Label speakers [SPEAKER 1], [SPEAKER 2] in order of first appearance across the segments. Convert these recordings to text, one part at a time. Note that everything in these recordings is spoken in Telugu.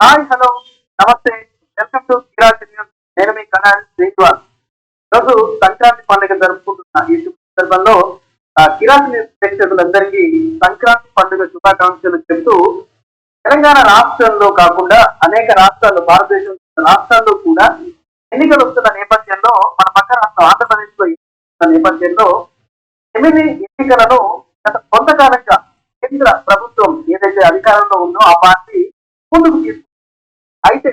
[SPEAKER 1] హాయ్ హలో నమస్తే. వెల్కమ్ టు కిరాటి న్యూస్ నేను మీ కనాల్ శ్రీనివాస్. రోజు సంక్రాంతి పండుగ జరుపుకుంటున్న ఈ సందర్భంలో ఆ, న్యూస్ ప్రేక్షకులందరికీ సంక్రాంతి పండుగ శుభాకాంక్షలు చెబుతూ తెలంగాణ రాష్ట్రంలో కాకుండా అనేక రాష్ట్రాల్లో భారతదేశం రాష్ట్రాల్లో కూడా ఎన్నికలు వస్తున్న నేపథ్యంలో మన పక్క రాష్ట్రం ఆంధ్రప్రదేశ్లో నేపథ్యంలో ఎనిమిది ఎన్నికలను గత కొంతకాలంగా కేంద్ర ప్రభుత్వం ఏదైతే అధికారంలో ఉందో ఆ పార్టీ ముందుకు తీసుకు అయితే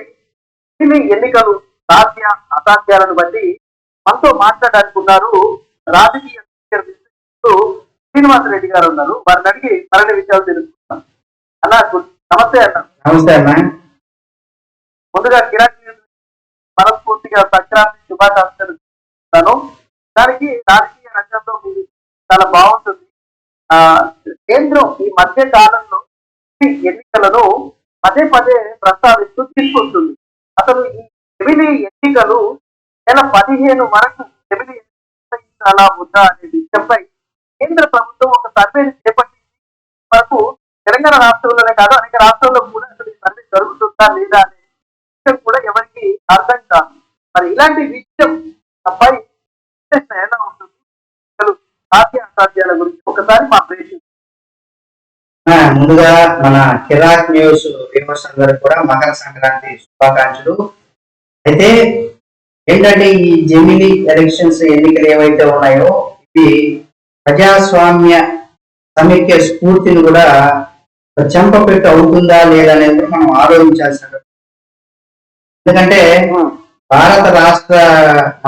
[SPEAKER 1] ఈ ఎన్నికలు సాధ్య అసాధ్యాలను బట్టి మనతో మాట్లాడడానికి ఉన్నారు రాజకీయ విశ్లేషకులు శ్రీనివాసరెడ్డి గారు ఉన్నారు. వారిని అడిగి మరిన్ని విషయాలు తెలుసుకుంటాం అన్న గుడ్- నమస్తే అన్న.
[SPEAKER 2] నమస్తే అన్న.
[SPEAKER 1] ముందుగా న్యూస్ మనస్ఫూర్తిగా సంక్రాంతి శుభాకాంక్షలు చెప్తాను దానికి రాజకీయ రంగంలో మీరు చాలా బాగుంటుంది. ఆ కేంద్రం ఈ మధ్య కాలంలో ఎన్నికలను పదే పదే ప్రస్తావిస్తూ తీసుకొస్తుంది. అసలు ఈ ఎనిమిది ఎన్నికలు నెల పదిహేను వరకు ఎనిమిది నిర్వహించాలా వద్దా అనే విషయంపై కేంద్ర ప్రభుత్వం ఒక సర్వేని చేపట్టింది. వరకు తెలంగాణ రాష్ట్రంలోనే కాదు అనేక రాష్ట్రాల్లో కూడా అసలు ఈ సర్వే జరుగుతుందా లేదా అనే విషయం కూడా ఎవరికి అర్థం కాదు. మరి ఇలాంటి విషయం పై విశ్లేషణ ఎలా ఉంటుంది? అసలు సాధ్య అసాధ్యాల గురించి ఒకసారి మా ప్రేక్షకులు
[SPEAKER 2] ముందుగా మన కిరాక్ న్యూస్ వ్యూవర్స్ అందరికి కూడా మకర సంక్రాంతి శుభాకాంక్షలు. అయితే ఏంటంటే ఈ జమిలీ ఎలక్షన్స్ ఎన్నికలు ఏవైతే ఉన్నాయో ఇది ప్రజాస్వామ్య సమైక్య స్ఫూర్తిని కూడా చెంపపెట్టు అవుతుందా లేదా అనేది కూడా మనం ఆలోచించాల్సిన ఎందుకంటే భారత రాష్ట్ర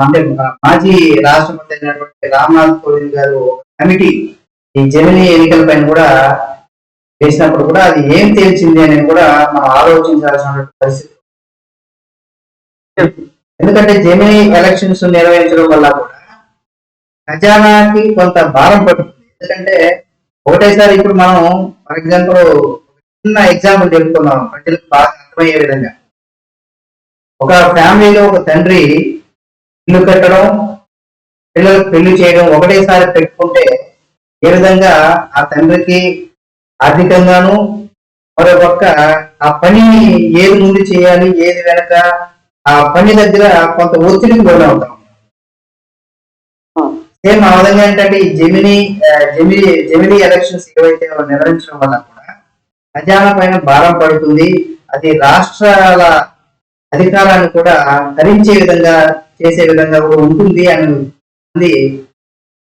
[SPEAKER 2] అంటే మాజీ రాష్ట్రపతి అయినటువంటి రామ్నాథ్ కోవింద్ గారు కమిటీ ఈ జమినీ ఎన్నికల పైన కూడా వేసినప్పుడు కూడా అది ఏం తేల్చింది అనేది కూడా మనం ఆలోచించాల్సిన పరిస్థితి. ఎందుకంటే జమినీ ఎలక్షన్స్ నిర్వహించడం వల్ల కూడా ఖజానాకి కొంత భారం పడుతుంది. ఎందుకంటే ఒకటేసారి ఇప్పుడు మనం ఫర్ ఎగ్జాంపుల్ చిన్న ఎగ్జాంపుల్ చెప్పుకుందాం ప్రజలకు బాగా అర్థమయ్యే విధంగా. ఒక ఫ్యామిలీలో ఒక తండ్రి ఇల్లు కట్టడం పిల్లలకు పెళ్ళి చేయడం ఒకటేసారి పెట్టుకుంటే ఏ విధంగా ఆ తండ్రికి ఆర్థికంగాను మరో పక్క ఆ పని ఏది ముందు చేయాలి ఏది వెనక ఆ పని దగ్గర కొంత ఒత్తిడికి లోనవుతాం సేమ్ ఆ విధంగా ఏంటంటే ఈ జమినీ జమినీ జమినీ ఎలక్షన్స్ ఏవైతే నిర్వహించడం వల్ల కూడా ఖజానా పైన భారం పడుతుంది. అది రాష్ట్రాల అధికారాన్ని కూడా ధరించే విధంగా చేసే విధంగా కూడా ఉంటుంది అని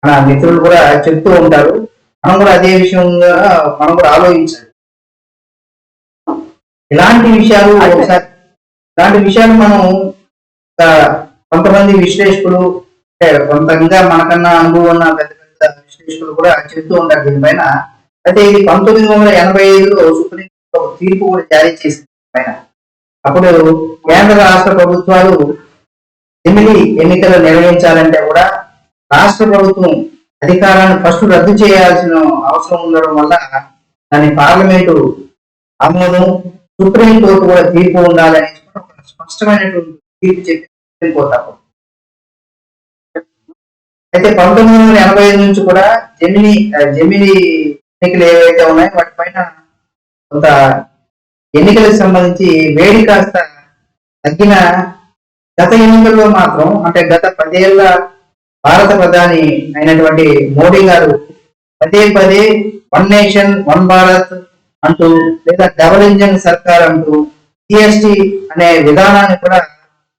[SPEAKER 2] మన మిత్రులు కూడా చెప్తూ ఉంటారు. మనం కూడా అదే విషయంగా మనం కూడా ఆలోచించాలి. ఇలాంటి విషయాలు ఒకసారి ఇలాంటి విషయాలు మనం కొంతమంది విశ్లేషకులు అంటే కొంతంగా మనకన్నా అనుభవం ఉన్న పెద్ద పెద్ద విశ్లేషకులు కూడా చెప్తూ ఉంటారు దీనిపైన. అయితే ఇది పంతొమ్మిది వందల ఎనభై ఐదులో సుప్రీం కోర్టు ఒక తీర్పు కూడా జారీ చేసింది పైన అప్పుడు కేంద్ర రాష్ట్ర ప్రభుత్వాలు ఎనిమిది ఎన్నికలు నిర్వహించాలంటే కూడా రాష్ట్ర ప్రభుత్వం అధికారాన్ని ఫస్ట్ రద్దు చేయాల్సిన అవసరం ఉండడం వల్ల దాని పార్లమెంటు ఆమోదం సుప్రీం కోర్టు కూడా తీర్పు ఉండాలని ఒక స్పష్టమైనటువంటి తీర్పు చెప్పి సుప్రీంకోర్టు అప్పుడు అయితే పంతొమ్మిది వందల ఎనభై ఐదు నుంచి కూడా జమిని జమిని ఎన్నికలు ఏవైతే ఉన్నాయో వాటిపైన కొంత ఎన్నికలకు సంబంధించి వేడి కాస్త తగ్గిన గత ఎన్నికల్లో మాత్రం అంటే గత పదేళ్ళ భారత ప్రధాని అయినటువంటి మోడీ గారు పదే పదే వన్ నేషన్ వన్ భారత్ అంటూ లేదా డబల్ ఇంజన్ సర్కార్ అంటూ జిఎస్టి అనే విధానాన్ని కూడా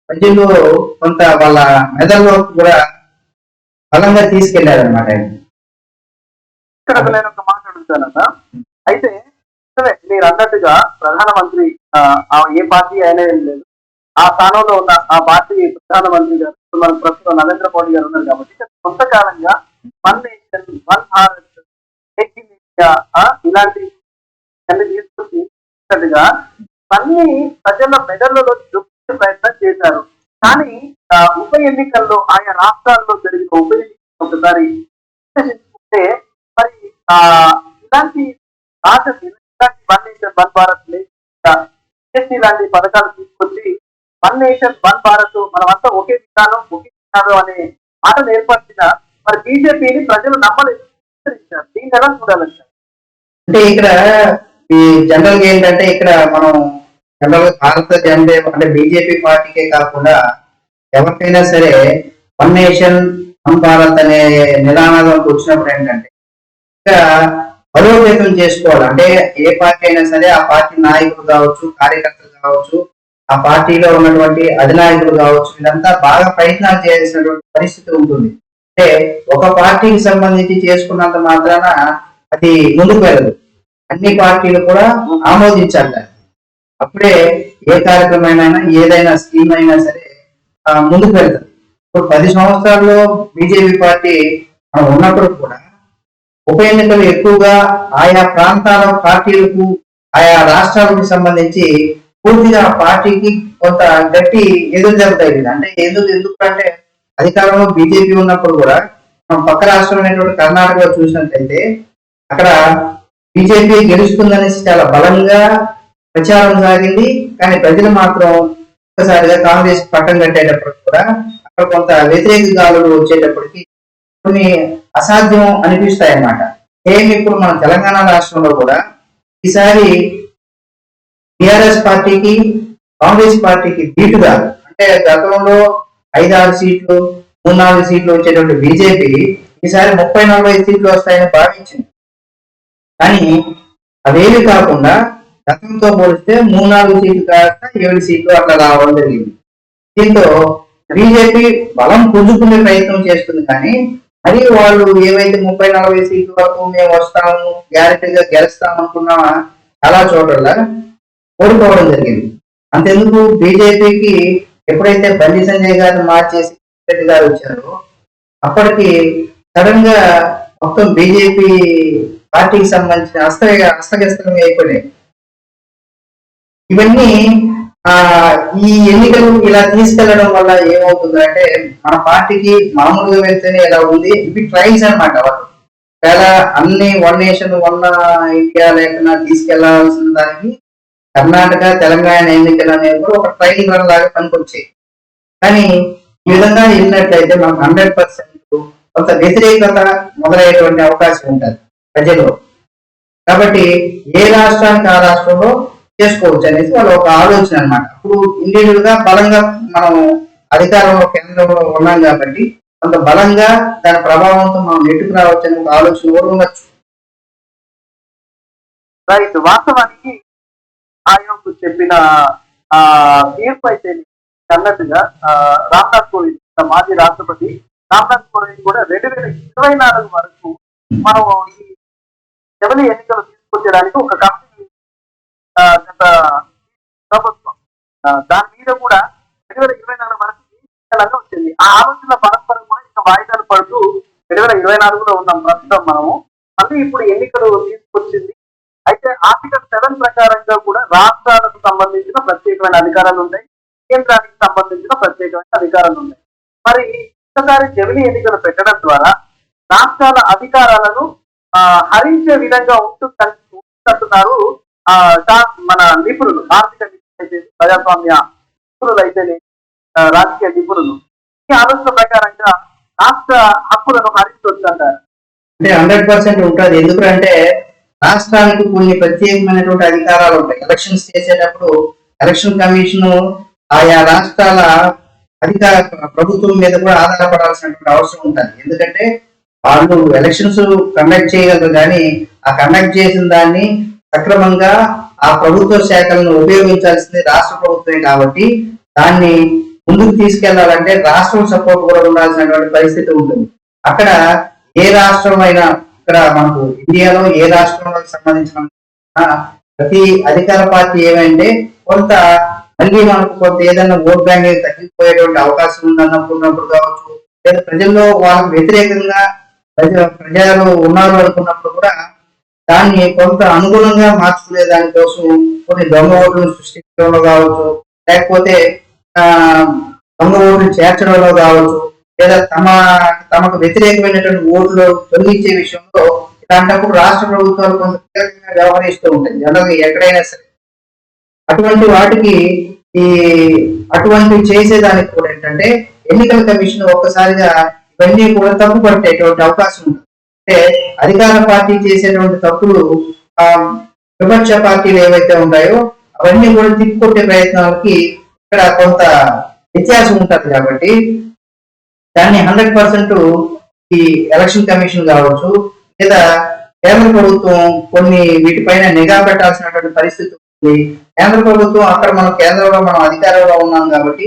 [SPEAKER 2] ప్రజల్లో కొంత వాళ్ళ మెదడులో కూడా బలంగా తీసుకెళ్ళారనమాట ఆయన.
[SPEAKER 1] ఇక్కడ నేను ఒక మాట అడుగుతానన్నా. అయితే సరే మీరు అన్నట్టుగా ప్రధానమంత్రి ఆ ఏ పార్టీ అయినా లేదు. ఆ స్థానంలో ఉన్న ఆ పార్టీ ప్రధానమంత్రి గారు మన ప్రస్తుతం నరేంద్ర మోడీ గారు ఉన్నారు కాబట్టి కొంతకాలంగా one nation one Bharat make in India ఇలాంటి అన్ని తీసుకొచ్చినట్టుగా అన్ని ప్రజల మెడలలో చూపించే ప్రయత్నం చేశారు. కానీ ఉప ఎన్నికల్లో ఆయా రాష్ట్రాల్లో జరిగిన ఉప ఎన్నికలు ఒకసారి విశ్లేషించుకుంటే మరి ఇలాంటి రాష్ట్ర ఇలాంటి one nation one Bharat GST లాంటి పథకాలు తీసుకొచ్చి వన్ నేషన్ వన్ భారత్ మనమంతా ఒకే విధానం ఒకే విధానం అనే మాట నేర్పరిచిన మరి బీజేపీని ప్రజలు నమ్మలేదు. దీన్ని ఎలా చూడాలంటారు
[SPEAKER 2] అంటే ఇక్కడ ఈ జనరల్గా ఏంటంటే ఇక్కడ మనం జనరల్ భారత జనదే అంటే బీజేపీ పార్టీకే కాకుండా ఎవరికైనా సరే వన్ నేషన్ వన్ భారత్ అనే నిదానాలకు వచ్చినప్పుడు ఏంటంటే ఇక్కడ బలోపేతం చేసుకోవాలి. అంటే ఏ పార్టీ అయినా సరే ఆ పార్టీ నాయకులు కావచ్చు కార్యకర్తలు కావచ్చు ఆ పార్టీలో ఉన్నటువంటి అధినాయకులు కావచ్చు వీళ్ళంతా బాగా ప్రయత్నాలు చేయాల్సినటువంటి పరిస్థితి ఉంటుంది. అంటే ఒక పార్టీకి సంబంధించి చేసుకున్నంత మాత్రాన అది ముందుకు వెళ్ళదు. అన్ని పార్టీలు కూడా ఆమోదించాలి. అప్పుడే ఏ కార్యక్రమం ఏదైనా స్కీమ్ అయినా సరే ముందుకు వెళ్తుంది ఇప్పుడు పది సంవత్సరాల్లో బీజేపీ పార్టీ మనం ఉన్నప్పుడు కూడా ఉప ఎన్నికలు ఎక్కువగా ఆయా ప్రాంతాల పార్టీలకు ఆయా రాష్ట్రాలకు సంబంధించి పూర్తిగా పార్టీకి కొంత గట్టి ఎదురు జరుగుతాయి అంటే ఎందుకు ఎందుకు అంటే అధికారంలో బీజేపీ ఉన్నప్పుడు కూడా మనం పక్క రాష్ట్రం అయినటువంటి కర్ణాటకలో చూసినట్లయితే అక్కడ బీజేపీ గెలుస్తుందనేసి చాలా బలంగా ప్రచారం సాగింది. కానీ ప్రజలు మాత్రం ఒక్కసారిగా కాంగ్రెస్ పట్టం కట్టేటప్పుడు కూడా అక్కడ కొంత వ్యతిరేక గాలులు వచ్చేటప్పటికి కొన్ని అసాధ్యం అనిపిస్తాయి అన్నమాట సేమ్ ఇప్పుడు మన తెలంగాణ రాష్ట్రంలో కూడా ఈసారి టిఆర్ఎస్ పార్టీకి కాంగ్రెస్ పార్టీకి ధీటుగా అంటే గతంలో ఐదారు సీట్లు మూడు నాలుగు సీట్లు వచ్చేటువంటి బీజేపీ ఈసారి ముప్పై నలభై సీట్లు వస్తాయని భావించింది. కానీ అవేవి కాకుండా గతంతో పోలిస్తే మూడు నాలుగు సీట్లు కాస్త ఏడు సీట్లు అట్లా రావడం జరిగింది. దీంతో బీజేపీ బలం పుంజుకునే ప్రయత్నం చేస్తుంది కానీ మరి వాళ్ళు ఏవైతే ముప్పై నలభై సీట్ల వరకు మేము వస్తాము గ్యారెంటీగా గెలుస్తాం అనుకున్నామా చాలా చోట్ల ఓడిపోవడం జరిగింది. అంతెందుకు బీజేపీకి ఎప్పుడైతే బండి సంజయ్ గారిని మార్చేసి రెడ్డి గారు వచ్చారో అప్పటికి సడన్గా మొత్తం బీజేపీ పార్టీకి సంబంధించిన హస్త హస్తగస్తం అయిపోయినాయి. ఇవన్నీ ఆ ఈ ఎన్నికలు ఇలా తీసుకెళ్ళడం వల్ల ఏమవుతుందంటే మన పార్టీకి మామూలుగా వెళ్తేనే ఇలా ఉంది. ఇవి ట్రైల్స్ అన్నమాట వాళ్ళు చాలా అన్ని వన్ నేషన్ వన్ ఇండియా లేకుండా తీసుకెళ్ళాల్సిన దానికి కర్ణాటక తెలంగాణ ఎన్నికలు అనేవి కూడా ఒక ట్రయల్ రన్ లాగా పనికొచ్చాయి. కానీ ఈ విధంగా వెళ్ళినట్లయితే మనకు హండ్రెడ్ పర్సెంట్ కొంత వ్యతిరేకత మొదలయ్యేటువంటి అవకాశం ఉంటుంది ప్రజలు కాబట్టి ఏ రాష్ట్రానికి ఆ రాష్ట్రంలో చేసుకోవచ్చు అనేసి వాళ్ళ ఒక ఆలోచన అన్నమాట. ఇప్పుడు ఇండివిజువల్గా బలంగా మనం అధికారంలో కేంద్రంలో ఉన్నాం కాబట్టి కొంత బలంగా దాని ప్రభావంతో మనం నెట్టుకు రావచ్చు అనే ఒక ఆలోచన కూడా ఉండొచ్చు.
[SPEAKER 1] వాస్తవానికి ఆయోగ్ చెప్పిన ఆ తీర్పు అయితే అన్నట్టుగా రామ్నాథ్ కోవింద్ మాజీ రాష్ట్రపతి రామ్నాథ్ కోవింద్ కూడా రెండు వేల ఇరవై నాలుగు వరకు మనం ఈ ఎవరి ఎన్నికలు తీసుకొచ్చడానికి ఒక కమిటీ గత ప్రభుత్వం. దాని మీద కూడా రెండు వేల ఇరవై నాలుగు వరకు వచ్చింది ఆ ఆలోచన పరస్పరం కూడా ఇంకా వాయిదాలు పడుతూ రెండు వేల ఇరవై నాలుగులో ఉన్నాం ప్రస్తుతం మనము. మళ్ళీ ఇప్పుడు ఎన్నికలు తీసుకొచ్చింది అయితే ఆర్టికల్ సెవెన్ ప్రకారంగా కూడా రాష్ట్రాలకు సంబంధించిన ప్రత్యేకమైన అధికారాలు ఉన్నాయి కేంద్రానికి సంబంధించిన ప్రత్యేకమైన అధికారాలు ఉన్నాయి. మరి ఒక్కసారి జమిలీ ఎన్నికలు పెట్టడం ద్వారా రాష్ట్రాల అధికారాలను ఆ, హరించే విధంగా ఉంటుందని ఉంటుందంటున్నారు ఆ, మన నిపుణులు ఆర్థిక నిపుణులు అయితే ప్రజాస్వామ్య నిపుణులు అయితే రాజకీయ నిపుణులు. ఈ ఆలోచన ప్రకారంగా రాష్ట్ర హక్కులను హరించవచ్చు అంటారు.
[SPEAKER 2] అంటే హండ్రెడ్ పర్సెంట్ ఉంటుంది. ఎందుకంటే రాష్ట్రానికి కొన్ని ప్రత్యేకమైనటువంటి అధికారాలు ఉంటాయి. ఎలక్షన్స్ చేసేటప్పుడు ఎలక్షన్ కమిషన్ ఆయా రాష్ట్రాల అధికార ప్రభుత్వం మీద కూడా ఆధారపడాల్సినటువంటి అవసరం ఉంటుంది. ఎందుకంటే వాళ్ళు ఎలక్షన్స్ కండక్ట్ చేయగలరు కానీ ఆ కండక్ట్ చేసిన దాన్ని సక్రమంగా ఆ ప్రభుత్వ శాఖలను ఉపయోగించాల్సింది రాష్ట్ర ప్రభుత్వమే కాబట్టి దాన్ని ముందుకు తీసుకెళ్ళాలంటే రాష్ట్రం సపోర్ట్ కూడా ఉండాల్సినటువంటి పరిస్థితి ఉంటుంది. అక్కడ ఏ రాష్ట్రం అయినా ఇక్కడ మనకు ఇండియాలో ఏ రాష్ట్రంలో సంబంధించిన ప్రతి అధికార పార్టీ ఏమంటే కొంత మళ్ళీ మనకు కొంత ఏదైనా ఓట్ బ్యాంక్ తగ్గిపోయేటువంటి అవకాశం ఉందన్నప్పుడు కావచ్చు లేదా ప్రజల్లో వాళ్ళకు వ్యతిరేకంగా ప్రజలు ఉన్నారు అనుకున్నప్పుడు కూడా దాన్ని కొంత అనుగుణంగా మార్చుకునే దానికోసం కొన్ని దొంగ ఓట్లను సృష్టించడంలో కావచ్చు లేకపోతే ఆ దొంగ ఓట్లు చేర్చడంలో కావచ్చు లేదా తమ తమకు వ్యతిరేకమైనటువంటి ఓట్లు తొలగించే విషయంలో ఇలాంటప్పుడు రాష్ట్ర ప్రభుత్వాలు కొంత కీలకంగా వ్యవహరిస్తూ ఉంటుంది జనరల్గా ఎక్కడైనా సరే. అటువంటి వాటికి ఈ అటువంటి చేసేదానికి కూడా ఏంటంటే ఎన్నికల కమిషన్ ఒక్కసారిగా ఇవన్నీ కూడా తప్పు పట్టేటువంటి అవకాశం ఉంటుంది. అంటే అధికార పార్టీ చేసేటువంటి తప్పులు ఆ విపక్ష పార్టీలు ఏవైతే ఉంటాయో అవన్నీ కూడా తిప్పుకొట్టే ప్రయత్నాలకి ఇక్కడ కొంత వ్యత్యాసం ఉంటుంది కాబట్టి దాన్ని హండ్రెడ్ పర్సెంట్ ఈ ఎలక్షన్ కమిషన్ కావచ్చు లేదా కేంద్ర ప్రభుత్వం కొన్ని వీటిపైన నిఘా పెట్టాల్సినటువంటి పరిస్థితి ఉంది. కేంద్ర ప్రభుత్వం అక్కడ మనం కేంద్రంలో మనం అధికారంలో ఉన్నాం కాబట్టి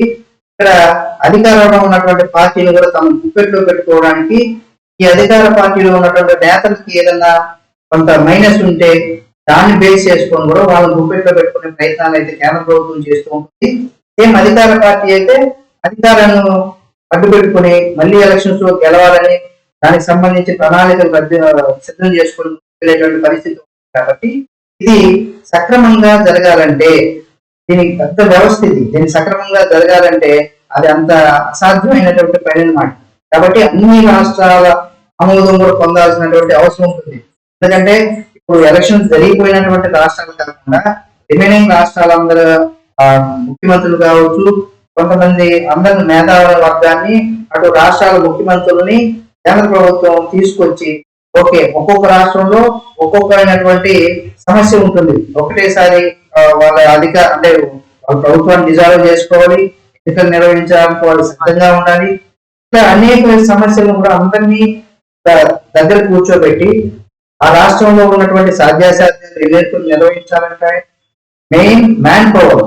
[SPEAKER 2] ఇక్కడ అధికారంలో ఉన్నటువంటి పార్టీలు కూడా తమ గుప్పెట్లో పెట్టుకోవడానికి ఈ అధికార పార్టీలో ఉన్నటువంటి నేతలకి ఏదన్నా కొంత మైనస్ ఉంటే దాన్ని బేస్ చేసుకొని కూడా వాళ్ళని గుప్పెట్లో పెట్టుకునే ప్రయత్నాలు అయితే కేంద్ర ప్రభుత్వం చేస్తూ ఉంటుంది. ఏం అధికార పార్టీ అయితే అధికారాన్ని అడ్డు పెట్టుకుని మళ్ళీ ఎలక్షన్స్లో గెలవాలని దానికి సంబంధించి ప్రణాళికలు సిద్ధం చేసుకోవడం పరిస్థితి ఉంది కాబట్టి ఇది సక్రమంగా జరగాలంటే దీనికి పెద్ద వ్యవస్థ ఇది. దీన్ని సక్రమంగా జరగాలంటే అది అంత అసాధ్యమైనటువంటి పని అనమాట కాబట్టి అన్ని రాష్ట్రాల ఆమోదం కూడా పొందాల్సినటువంటి అవసరం ఉంటుంది. ఎందుకంటే ఇప్పుడు ఎలక్షన్స్ జరిగిపోయినటువంటి రాష్ట్రాలు కాకుండా రిమైనింగ్ రాష్ట్రాలందరూ ఆ, ముఖ్యమంత్రులు కావచ్చు కొంతమంది అందరి మేధావుల వర్గాన్ని అటు రాష్ట్రాల ముఖ్యమంత్రులని కేంద్ర ప్రభుత్వం తీసుకొచ్చి ఓకే ఒక్కొక్క రాష్ట్రంలో ఒక్కొక్కరైనటువంటి సమస్య ఉంటుంది. ఒకటేసారి వాళ్ళ అధిక అంటే వాళ్ళ ప్రభుత్వాన్ని డిజాల్వ్ చేసుకోవాలి ఎన్నికలు నిర్వహించడానికి వాళ్ళు సిద్ధంగా ఉండాలి. ఇట్లా అనేక సమస్యలను కూడా అందరినీ దగ్గర కూర్చోబెట్టి ఆ రాష్ట్రంలో ఉన్నటువంటి సాధ్యాసాధ్యాలు ఎన్నికలు నిర్వహించాలంటే మెయిన్ మ్యాన్ పవర్.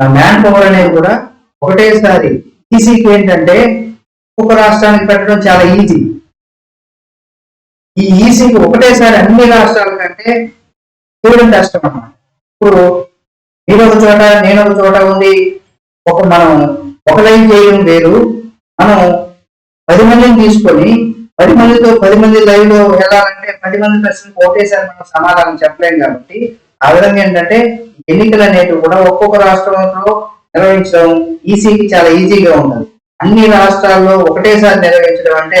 [SPEAKER 2] ఆ మ్యాన్ పవర్ అనేది కూడా ఒకటేసారి ఈసీకి ఏంటంటే ఒక రాష్ట్రానికి పెట్టడం చాలా ఈజీ ఈ ఈసీకి ఒకటేసారి అన్ని రాష్ట్రాల కంటే చూడడం కష్టం అన్నమాట. ఇప్పుడు మీరు ఒక చోట నేను ఒక చోట ఉండి ఒక మనం ఒక లైన్ చేయడం వేరు. మనం పది మందిని తీసుకొని పది మందితో పది మంది లైవ్లో వెళ్ళాలంటే పది మంది ప్రశ్నలకు ఒకటేసారి మనం సమాధానం చెప్పలేం కాబట్టి ఆ విధంగా ఏంటంటే ఎన్నికలు అనేవి కూడా ఒక్కొక్క రాష్ట్రంలో నిర్వహించడం ఈసీకి చాలా ఈజీగా ఉండదు అన్ని రాష్ట్రాల్లో ఒకటేసారి నిర్వహించడం అంటే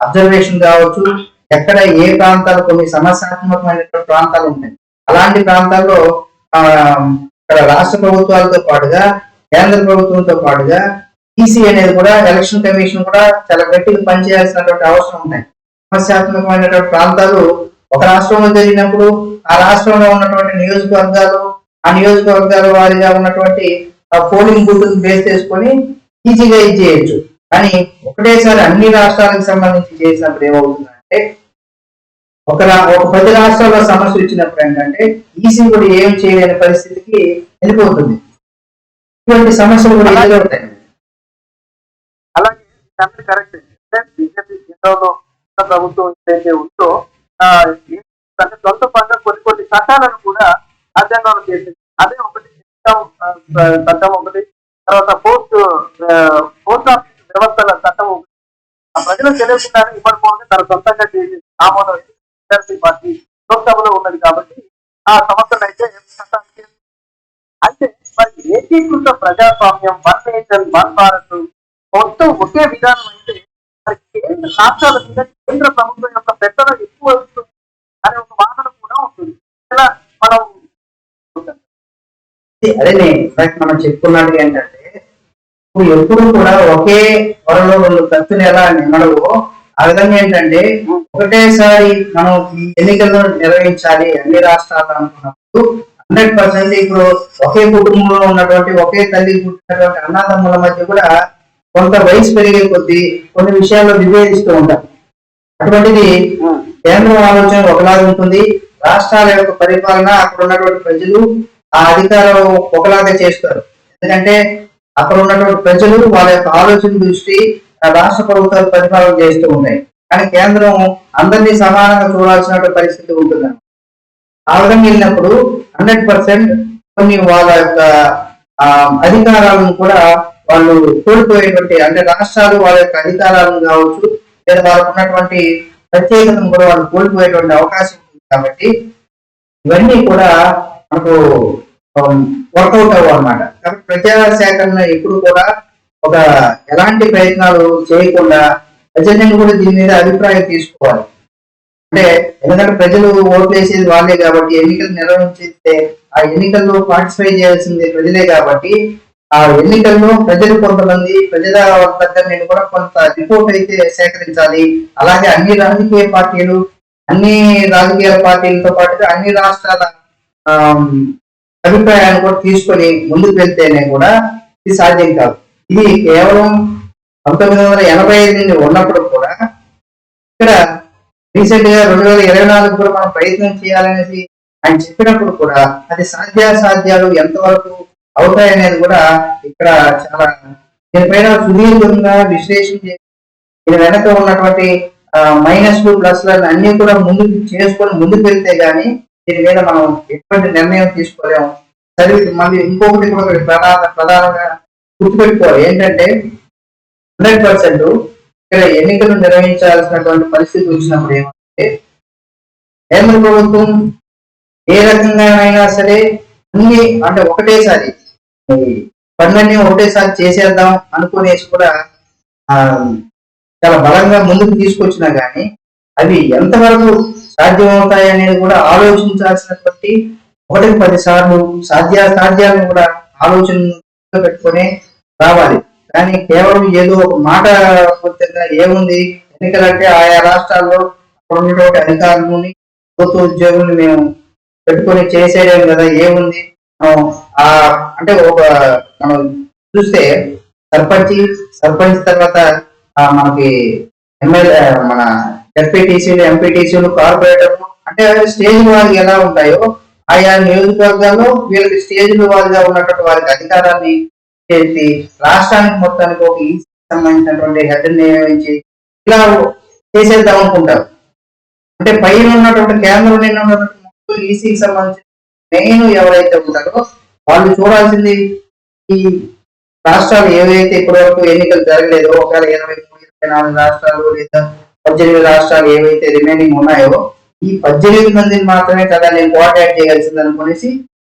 [SPEAKER 2] అబ్జర్వేషన్ కావచ్చు ఎక్కడ ఏ ప్రాంతాలు కొన్ని సమస్యాత్మకమైనటువంటి ప్రాంతాలు ఉంటాయి. అలాంటి ప్రాంతాల్లో ఆ ఇక్కడ రాష్ట్ర ప్రభుత్వాలతో పాటుగా కేంద్ర ప్రభుత్వంతో పాటుగా ఈసీ అనేది కూడా ఎలక్షన్ కమిషన్ కూడా చాలా గట్టిగా పనిచేయాల్సినటువంటి అవసరం ఉంటాయి సమస్యాత్మకమైనటువంటి ప్రాంతాలు ఒక రాష్ట్రంలో జరిగినప్పుడు ఆ రాష్ట్రంలో ఉన్నటువంటి నియోజకవర్గాలు ఆ నియోజకవర్గాల వారిగా ఉన్నటువంటి పోలింగ్ బూత్ బేస్ చేసుకొని ఈజీగా ఇది చేయొచ్చు. కానీ ఒకటేసారి అన్ని రాష్ట్రాలకు సంబంధించి చేసినప్పుడు ఏమవుతుందంటే ఒక రా- ఒక పది రాష్ట్రాల్లో సమస్య వచ్చినప్పుడు ఏంటంటే ఈసీ కూడా ఏం చేయలేని పరిస్థితికి వెళ్ళిపోతుంది. ఇటువంటి సమస్యలు కూడా ఎదురవుతాయి
[SPEAKER 1] అలాగే కరెక్ట్ బీజేపీ కేంద్రంలో ప్రభుత్వం ఏదైతే ఉందో ఆ, సొంత పరంగా కొన్ని కొన్ని చట్టాలను కూడా అధ్యయనం చేసింది. అదే ఒకటి చట్టం, ఒకటి. తర్వాత పోస్ట్ పోస్ట్ ఆఫీస్ వ్యవస్థల చట్టం ఒకటి. ఆ ప్రజలకు తెలియకుండానే ఇప్పటి తన సొంతంగా చేసి ఆమోదం టీఆర్ఎస్ పార్టీ లోక్సభలో ఉన్నది కాబట్టి ఆ సమస్యలు అయితే అయితే మరి ఏకీకృత ప్రజాస్వామ్యం వన్ నేషన్ వన్ భారత్ మొత్తం ఒకే విధానం అయితే మరి కేంద్ర రాష్ట్రాల మీద కేంద్ర ప్రభుత్వం యొక్క పెద్దల ఎక్కువ అవుతుంది అనే ఒక వాదన కూడా ఉంటుంది ఇలా మనం
[SPEAKER 2] అదే మనం చెప్పుకున్నది ఏంటంటే నువ్వు ఎప్పుడు కూడా ఒకే త్వరలో వాళ్ళు కత్తులు ఎలా నిమడవో ఆ విధంగా ఏంటంటే ఒకటేసారి మనం ఈ ఎన్నికలను నిర్వహించాలి అన్ని రాష్ట్రాల్లో అనుకున్నప్పుడు హండ్రెడ్ పర్సెంట్ ఇప్పుడు ఒకే కుటుంబంలో ఉన్నటువంటి ఒకే తల్లి పుట్టినటువంటి అన్నదమ్ముల మధ్య కూడా కొంత వయసు పెరిగే కొద్దీ కొన్ని విషయాల్లో విభేదిస్తూ ఉంటారు అటువంటిది కేంద్రం ఆలోచన ఒకలాగా ఉంటుంది. రాష్ట్రాల యొక్క పరిపాలన అక్కడ ఉన్నటువంటి ప్రజలు ఆ అధికారం ఒకలాగా చేస్తారు. ఎందుకంటే అక్కడ ఉన్నటువంటి ప్రజలు వాళ్ళ యొక్క ఆలోచన దృష్టి రాష్ట్ర ప్రభుత్వాలు పరిపాలన చేస్తూ ఉన్నాయి. కానీ కేంద్రం అందరినీ సమానంగా చూడాల్సిన పరిస్థితి ఉంటుంది. ఆ విధంగా వెళ్ళినప్పుడు హండ్రెడ్ పర్సెంట్ కొన్ని వాళ్ళ యొక్క ఆ, అధికారాలను కూడా వాళ్ళు కోల్పోయేటువంటి అంటే రాష్ట్రాలు వాళ్ళ యొక్క అధికారాలను కావచ్చు లేదా వాళ్ళకు ఉన్నటువంటి ప్రత్యేకతను కూడా వాళ్ళు కోల్పోయేటువంటి అవకాశం ఉంది కాబట్టి ఇవన్నీ కూడా మనకు um, వర్కౌట్ అవ్వు అనమాట కాబట్టి ప్రజా సేకరణ ఎప్పుడు కూడా ఒక ఎలాంటి ప్రయత్నాలు చేయకుండా ప్రజలను కూడా దీని మీద అభిప్రాయం తీసుకోవాలి. అంటే ఎందుకంటే ప్రజలు ఓట్లు వేసేది వాళ్ళే కాబట్టి ఎన్నికలు నిర్వహించితే ఆ ఎన్నికల్లో పార్టిసిపేట్ చేయాల్సింది ప్రజలే కాబట్టి ఆ ఎన్నికల్లో ప్రజలు కొంతమంది ప్రజల దగ్గర నేను కూడా కొంత రిపోర్ట్ అయితే సేకరించాలి. అలాగే అన్ని రాజకీయ పార్టీలు అన్ని రాజకీయ పార్టీలతో పాటుగా అన్ని రాష్ట్రాల అభిప్రాయాన్ని కూడా తీసుకొని ముందుకు వెళ్తేనే కూడా ఇది సాధ్యం కాదు. ఇది కేవలం పంతొమ్మిది వందల ఎనభై ఐదు నుండి ఉన్నప్పుడు కూడా ఇక్కడ రీసెంట్గా రెండు వేల ఇరవై నాలుగు కూడా మనం ప్రయత్నం చేయాలనేసి ఆయన చెప్పినప్పుడు కూడా అది సాధ్యాసాధ్యాలు ఎంతవరకు అవుతాయనేది కూడా ఇక్కడ చాలా దీనిపైన సుదీర్ఘంగా విశ్లేషణ చేసి దీని వెనక ఉన్నటువంటి మైనస్ ప్లస్లు ప్లస్ అన్ని కూడా ముందుకు చేసుకొని ముందుకు వెళ్తే గానీ దీని మీద మనం ఎటువంటి నిర్ణయం తీసుకోలేము. చదివి మళ్ళీ ఇంకొకటి కూడా ఒకటి ప్రధాన ప్రధానంగా గుర్తుపెట్టుకోవాలి. ఏంటంటే హండ్రెడ్ పర్సెంట్ ఇక్కడ ఎన్నికలు నిర్వహించాల్సినటువంటి పరిస్థితి వచ్చినప్పుడు ఏమంటే కేంద్ర ప్రభుత్వం ఏ రకంగా అయినా సరే అన్ని అంటే ఒకటేసారి పనులన్నీ ఒకటేసారి చేసేద్దాం అనుకునేసి కూడా ఆ, చాలా బలంగా ముందుకు తీసుకొచ్చినా కానీ అవి ఎంతవరకు సాధ్యమవుతాయి అనేది కూడా ఆలోచించాల్సినటువంటి ఒకటికి పది సార్లు సాధ్య సాధ్యాలను కూడా ఆలోచన పెట్టుకొని రావాలి. కానీ కేవలం ఏదో ఒక మాట పూర్తిగా ఏముంది? ఎన్నికలంటే ఆయా రాష్ట్రాల్లో ఉన్నటువంటి అధికారులని ప్రభుత్వ ఉద్యోగుల్ని మేము పెట్టుకొని చేసేయడం కదా? ఏముంది? ఆ అంటే ఒక మనం చూస్తే సర్పంచ్ సర్పంచ్ తర్వాత మనకి ఎమ్మెల్యే మన ఎస్పీటీసీలు ఎంపీటీసీలు కార్పొరేటర్లు అంటే స్టేజ్ వారికి ఎలా ఉంటాయో ఆయా నియోజకవర్గాల్లో వీళ్ళకి స్టేజ్ వారిగా ఉన్నటువంటి వారికి అధికారాన్ని చేసి రాష్ట్రానికి మొత్తానికి ఒక ఈసీ సంబంధించినటువంటి హెడ్ నియమించి ఇలా చేసేద్దాం అనుకుంటారు. అంటే పైన ఉన్నటువంటి కేంద్రం నిన్న ఉన్నటువంటి ఈసీకి సంబంధించిన మెయిన్ ఎవరైతే ఉంటారో వాళ్ళు చూడాల్సింది ఈ రాష్ట్రాలు ఏవైతే ఇప్పటి వరకు ఎన్నికలు జరగలేదో ఒకవేళ ఇరవై మూడు ఇరవై నాలుగు రాష్ట్రాలు లేదా పద్దెనిమిది రాష్ట్రాలు ఏవైతే రిమైనింగ్ ఉన్నాయో ఈ పద్దెనిమిది మందిని మాత్రమే కదా నేను కోఆర్డినేట్ చేయాల్సింది అనుకునేసి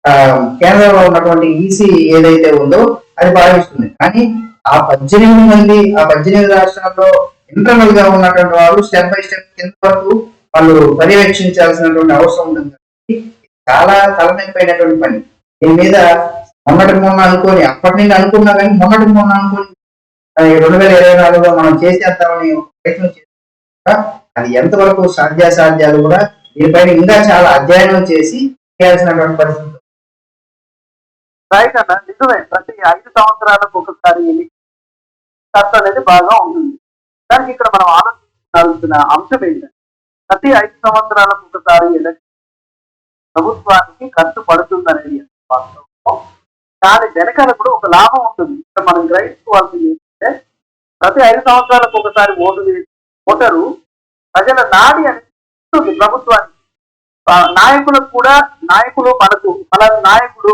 [SPEAKER 2] ఆ, కేంద్రంలో ఉన్నటువంటి ఈసీ ఏదైతే ఉందో అది భావిస్తుంది కానీ ఆ పద్దెనిమిది మంది ఆ పద్దెనిమిది రాష్ట్రాల్లో ఇంటర్నల్గా ఉన్నటువంటి వాళ్ళు స్టెప్ బై స్టెప్ కింద వరకు వాళ్ళు పర్యవేక్షించాల్సినటువంటి అవసరం ఉంటుంది. కాబట్టి చాలా తలనైపోయినటువంటి పని. దీని మీద మొన్నటి మొన్న అనుకోని అప్పటి నుండి అనుకున్నా కానీ మొన్నటి మొన్న అనుకోని రెండు వేల ఇరవై నాలుగులో మనం చేసేద్దామని ప్రయత్నం అది ఎంతవరకు సాధ్యాసాధ్యాలు కూడా దీనిపైన ఇంకా చాలా అధ్యయనం చేసి చేయాల్సినటువంటి పరిస్థితి.
[SPEAKER 1] రైట్ అన్న నిజమే. ప్రతి ఐదు సంవత్సరాలకు ఒకసారి ఖర్చు అనేది బాగా ఉంటుంది. దానికి ఇక్కడ మనం ఆలోచించాల్సిన అంశం ఏంటంటే ప్రతి ఐదు సంవత్సరాలకు ఒకసారి ప్రభుత్వానికి ఖర్చు పడుతుంది అనేది వాస్తవం దాని వెనకాల కూడా ఒక లాభం ఉంటుంది. ఇక్కడ మనం గ్రహించుకోవాల్సింది ఏంటంటే ప్రతి ఐదు సంవత్సరాలకు ఒకసారి ఓటు వేసి ఓటరు ప్రజల నాడి అని ప్రభుత్వానికి. నాయకులకు కూడా నాయకులు మనకు మన నాయకుడు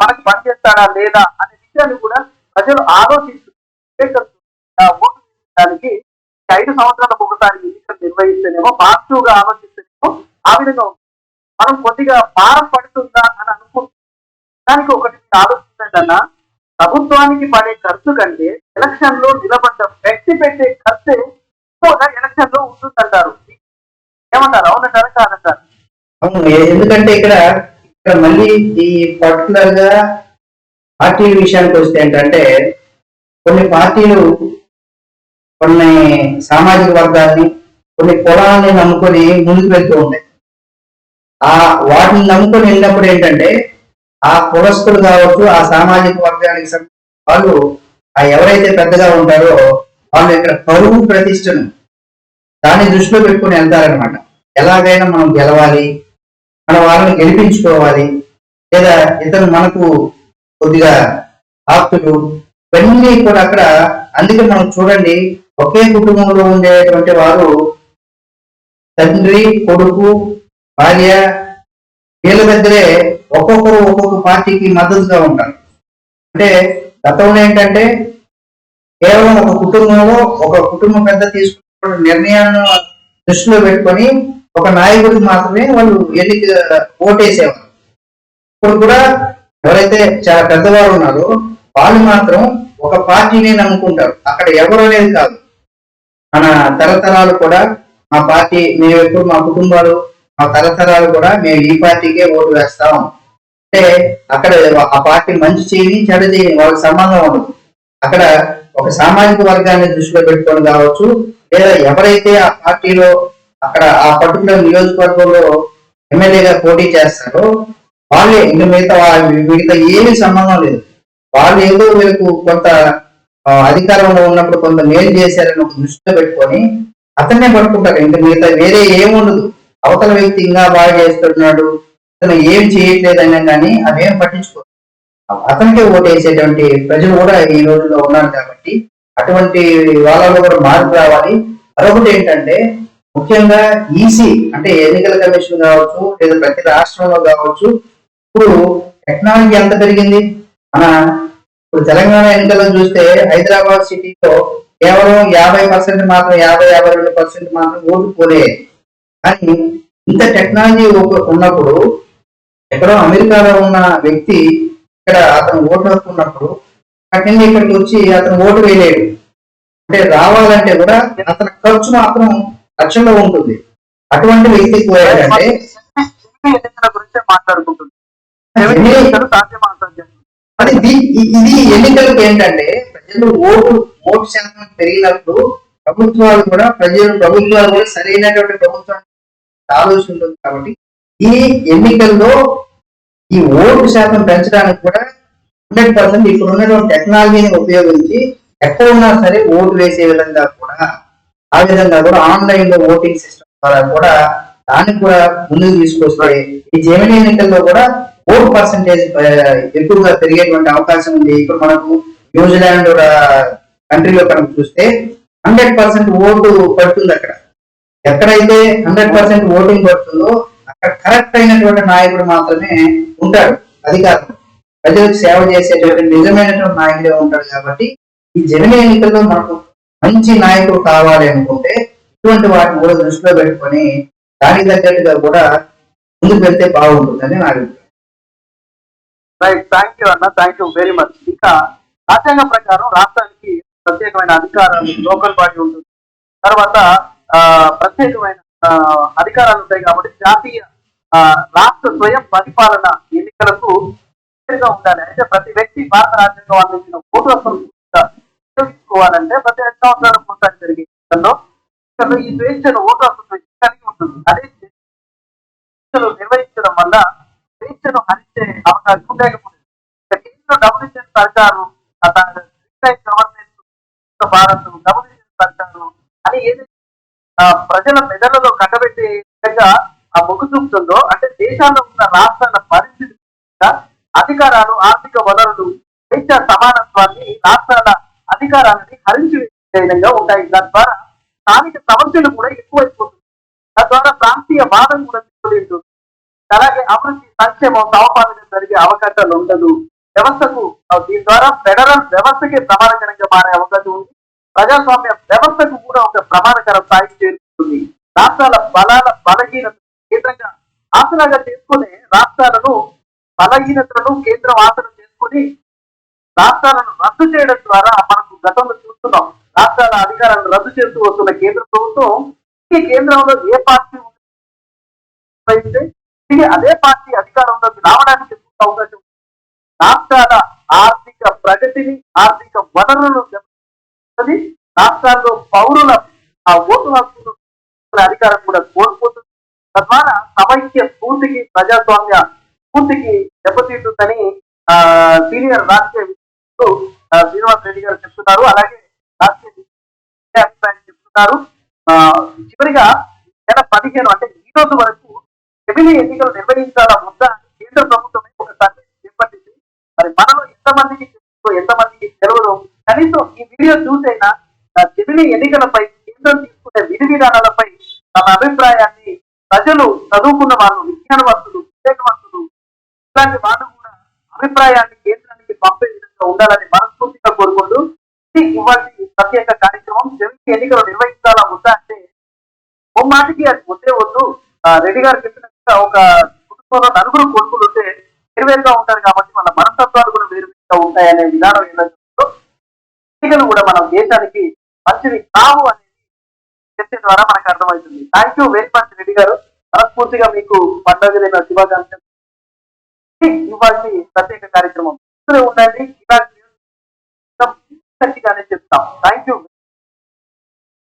[SPEAKER 1] మనకు పనిచేస్తాడా లేదా అనే విషయాన్ని కూడా ప్రజలు ఆలోచిస్తుంది ఐదు సంవత్సరాలకు ఒకసారి ఎన్నికలు నిర్వహిస్తేనేమో పాజిటివ్గా ఆలోచిస్తేనేమో ఆ విధంగా మనం కొద్దిగా భారం పడుతుందా అని అనుకుంటున్నాం. దానికి ఒకటి ఆలోచించండి ప్రభుత్వానికి పడే ఖర్చు కంటే ఎలక్షన్లో నిలబడ్డ వ్యక్తి పెట్టే ఖర్చే ఎక్కువగా ఎలక్షన్లో ఉంటుందంటారు. ఏమంటారు? అవునంటారు? కాదంటారు?
[SPEAKER 2] అవును ఎందుకంటే ఇక్కడ ఇక్కడ మళ్ళీ ఈ పర్టికులర్గా పార్టీల విషయానికి వస్తే ఏంటంటే కొన్ని పార్టీలు కొన్ని సామాజిక వర్గాల్ని కొన్ని కులాలని నమ్ముకొని ముందుకు వెళ్తూ ఉంటాయి ఆ వాటిని నమ్ముకొని వెళ్ళినప్పుడు ఏంటంటే ఆ కులస్తులు కావచ్చు ఆ సామాజిక వర్గానికి వాళ్ళు ఆ ఎవరైతే పెద్దగా ఉంటారో వాళ్ళు ఇక్కడ పరువు ప్రతిష్టను దాన్ని దృష్టిలో పెట్టుకొని వెళ్తారనమాట ఎలాగైనా మనం గెలవాలి మన వాళ్ళని గెలిపించుకోవాలి లేదా ఇతను మనకు కొద్దిగా ఆప్తులు ఇవన్నీ కూడా అక్కడ అందుకే మనం చూడండి ఒకే కుటుంబంలో ఉండేటువంటి వారు తండ్రి కొడుకు భార్య వీళ్ళ దగ్గరే ఒక్కొక్కరు ఒక్కొక్క పార్టీకి మద్దతుగా ఉంటారు. అంటే గతంలో ఏంటంటే కేవలం ఒక కుటుంబంలో ఒక కుటుంబ పెద్ద తీసుకున్న నిర్ణయాలను దృష్టిలో పెట్టుకొని ఒక నాయకుడికి మాత్రమే వాళ్ళు ఎన్నిక ఓటేసేవారు. ఇప్పుడు కూడా ఎవరైతే చాలా పెద్దవారు ఉన్నారో వాళ్ళు మాత్రం ఒక పార్టీనే నమ్ముకుంటారు. అక్కడ ఎవరు అనేది కాదు. మన తరతరాలు కూడా మా పార్టీ మేము ఎప్పుడు మా కుటుంబాలు మా తరతరాలు కూడా మేము ఈ పార్టీకే ఓటు వేస్తాం. అంటే అక్కడ ఆ పార్టీ మంచి చేయని చెడు చేయని వాళ్ళకి సంబంధం ఉండదు. అక్కడ ఒక సామాజిక వర్గాన్ని దృష్టిలో పెట్టుకొని కావచ్చు లేదా ఎవరైతే ఆ పార్టీలో అక్కడ ఆ పర్టికులర్ నియోజకవర్గంలో ఎమ్మెల్యేగా పోటీ చేస్తారో వాళ్ళే ఇంక మిగతా మిగతా ఏమీ సంబంధం లేదు. వాళ్ళు ఏదో వీళ్ళకు కొంత అధికారంలో ఉన్నప్పుడు కొంత మేలు చేశారని ఒక దృష్టిలో పెట్టుకొని అతన్నే పట్టుకుంటారు. ఇంకా మిగతా వేరే ఏముండదు. అవతల వ్యక్తి ఇంకా బాగా చేస్తున్నాడు అతను ఏం చేయట్లేదన్నా కానీ అవేం పట్టించుకో అతనికే ఓటేసేటువంటి ప్రజలు కూడా ఈ రోజుల్లో ఉన్నారు కాబట్టి అటువంటి వాళ్ళలో కూడా మార్పు రావాలి. మరొకటి ఏంటంటే ముఖ్యంగా ఈసీ అంటే ఎన్నికల కమిషన్ కావచ్చు లేదా ప్రతి రాష్ట్రంలో కావచ్చు ఇప్పుడు టెక్నాలజీ ఎంత పెరిగింది? మన ఇప్పుడు తెలంగాణ ఎన్నికలను చూస్తే హైదరాబాద్ సిటీలో కేవలం యాభై పర్సెంట్ మాత్రం యాభై యాభై రెండు పర్సెంట్ మాత్రం ఓటు పోలే. కానీ ఇంత టెక్నాలజీ ఉన్నప్పుడు ఎక్కడో అమెరికాలో ఉన్న వ్యక్తి ఇక్కడ అతను ఓటు హక్కు ఉన్నప్పుడు అక్కడి నుండి ఇక్కడికి వచ్చి అతను ఓటు వేయలేడు అంటే రావాలంటే కూడా అతని ఖర్చు మాత్రం లక్షల్లో ఉంటుంది. అటువంటి వ్యక్తి పోయాడంటే అది ఇది- ఇది ఎన్నికలకు ఏంటంటే ప్రజలు ఓటు ఓటు శాతం పెరిగినప్పుడు ప్రభుత్వాలు కూడా ప్రజలు ప్రభుత్వాలు కూడా సరైనటువంటి ప్రభుత్వం ఆలోచన ఉంటుంది కాబట్టి ఈ ఎన్నికల్లో ఈ ఓటు శాతం పెంచడానికి కూడా హండ్రెడ్ పర్సెంట్ ఇప్పుడు ఉన్నటువంటి టెక్నాలజీని ఉపయోగించి ఎక్కడ ఉన్నా సరే ఓటు వేసే విధంగా కూడా ఆ విధంగా కూడా ఆన్లైన్లో ఓటింగ్ సిస్టమ్ ద్వారా కూడా దాన్ని కూడా ముందుకు తీసుకొస్తే ఈ జమిని ఎన్నికల్లో కూడా ఓటు పర్సంటేజ్ ఎక్కువగా పెరిగేటువంటి అవకాశం ఉంది. ఇప్పుడు మనకు న్యూజిలాండ్ కంట్రీలో కనుక చూస్తే హండ్రెడ్ పర్సెంట్ ఓటు పడుతుంది అక్కడ. ఎక్కడైతే హండ్రెడ్ పర్సెంట్ ఓటింగ్ పడుతుందో కరెక్ట్ అయినటువంటి నాయకుడు మాత్రమే ఉంటాడు. అధికారం ప్రజలకు సేవ చేసేటువంటి నిజమైనటువంటి నాయకుడే ఉంటాడు కాబట్టి ఈ జమిని ఎన్నికల్లో మనకు మంచి నాయకుడు కావాలి అనుకుంటే ఇటువంటి వాటిని కూడా దృష్టిలో పెట్టుకొని దానికి తగ్గట్టుగా కూడా ముందుకు వెళ్తే బాగుంటుందని నా అభిప్రాయం.
[SPEAKER 1] రైట్ థ్యాంక్ యూ అన్న. థ్యాంక్ యూ వెరీ మచ్ ఇంకా రాజ్యాంగ ప్రకారం రాష్ట్రానికి ప్రత్యేకమైన అధికారాలు లోకల్ బాడీ ఉంటుంది. తర్వాత ఆ, ప్రత్యేకమైన అధికారాలు ఉంటాయి కాబట్టి జాతీయ ఆ, రాష్ట్ర స్వయం పరిపాలన ఎన్నికలకు ఉండాలి. అంటే ప్రతి వ్యక్తి భారత రాజ్యాంగం అందించిన ఓటు హక్కును ప్రతి ఐదు సంవత్సరాలకు ఒకసారి జరిగే ఎన్నికల్లో ఈ స్వేచ్ఛను ఓటు హక్కు కలిగి ఉంటుంది. అదే నిర్వహించడం వల్ల స్వేచ్ఛను హరించే అవకాశం లేకపోయింది ఇక కేంద్ర డబుల్ ఇంజిన్ సర్కారు భారత్ డబుల్ ఇంజిన్ సర్కారు అని ఏదైతే ఆ, ప్రజల మెదడులో కట్టబెట్టే విధంగా ఆ మొగ్గు చూపుతుందో అంటే దేశాల్లో ఉన్న రాష్ట్రాల పరిస్థితి అధికారాలు ఆర్థిక వనరులు స్వేచ్ఛ సమానత్వాన్ని రాష్ట్రాల అధికారాలని హరించి విధంగా ఉంటాయి. తద్వారా స్థానిక సమస్యలు కూడా ఎక్కువైపోతుంది తద్వారా ప్రాంతీయ వాదం కూడా ఉంటుంది అలాగే అభివృద్ధి సంక్షేమం సమపాలన జరిగే అవకాశాలు ఉండదు. వ్యవస్థకు దీని ద్వారా ఫెడరల్ వ్యవస్థకే ప్రమాదకరంగా మారే అవకాశం ఉంది. ప్రజాస్వామ్య వ్యవస్థకు కూడా ఒక ప్రమాదకర స్థాయికి చేరుతుంది రాష్ట్రాల బలాల బలహీనత కేంద్రంగా ఆసరాగా చేసుకుని రాష్ట్రాలను బలహీనతలను కేంద్రం ఆసనం చేసుకుని రాష్ట్రాలను రద్దు చేయడం ద్వారా మనకు గతంలో చూస్తున్నాం. రాష్ట్రాల అధికారాలను రద్దు చేస్తూ వస్తున్న కేంద్ర ప్రభుత్వం ఈ కేంద్రంలో ఏ పార్టీ అయితే తిరిగి అదే పార్టీ అధికారంలోకి రావడానికి అవకాశం రాష్ట్రాల ఆర్థిక ప్రగతిని ఆర్థిక వనరులను దెబ్బతీస్తుంది. రాష్ట్రాల్లో పౌరుల ఆ ఓటు హక్కును అధికారం కూడా కోల్పోతుంది. తద్వారా సమైక్య స్ఫూర్తికి ప్రజాస్వామ్య స్ఫూర్తికి దెబ్బతీస్తుందని ఆ, సీనియర్ రాజకీయ శ్రీనివాస్ రెడ్డి గారు చెప్తున్నారు. అలాగే రాజకీయ అభిప్రాయం చెప్తున్నారు. ఆ, చివరిగా నెల పదిహేను అంటే ఈ రోజు వరకు ఎమ్మెల్యే ఎన్నికలు నిర్వహించాలా వద్దా కేంద్ర ప్రభుత్వమే ఒక సర్వే చేపట్టింది మరి మనలో ఎంతమందికి ఎంతమందికి తెలియదు? కనీసం ఈ వీడియో చూసైనా ఎమ్మెల్యే ఎన్నికలపై కేంద్రం తీసుకునే విధి విధానాలపై తమ అభిప్రాయాన్ని ప్రజలు చదువుకున్న వాళ్ళు విజ్ఞానవంతులు వివేకవంతులు ఇలాంటి వాళ్ళు కూడా అభిప్రాయాన్ని కేంద్రానికి పంపే విధంగా ఉండాలని మనస్ఫూర్తిగా కోరుకుంటూ ఇది ప్రత్యేక కార్యక్రమం జమిలి ఎన్నికలు నిర్వహించాలా ఉందా అంటే మాటికి అది వద్దే వద్దు. రెడ్డి గారు చెప్పినట్టుగా ఒక కుటుంబంలో నలుగురు కొడుకులు ఉంటే వేరువేరుగా ఉంటారు కాబట్టి వాళ్ళ మనస్తత్వాలు కూడా వేరువేరుగా ఉంటాయనే విధానం ఏదైనా దేశానికి మంచిది కావు అనేది చర్చ ద్వారా మనకు అర్థమవుతుంది thank you very much Reddy గారు మనస్ఫూర్తిగా మీకు పండుగ శుభాకాంక్షలు ఇవ్వాల్సి ప్రత్యేక కార్యక్రమం ఉండండి ఇలాంటి చెప్తాం థ్యాంక్ యూ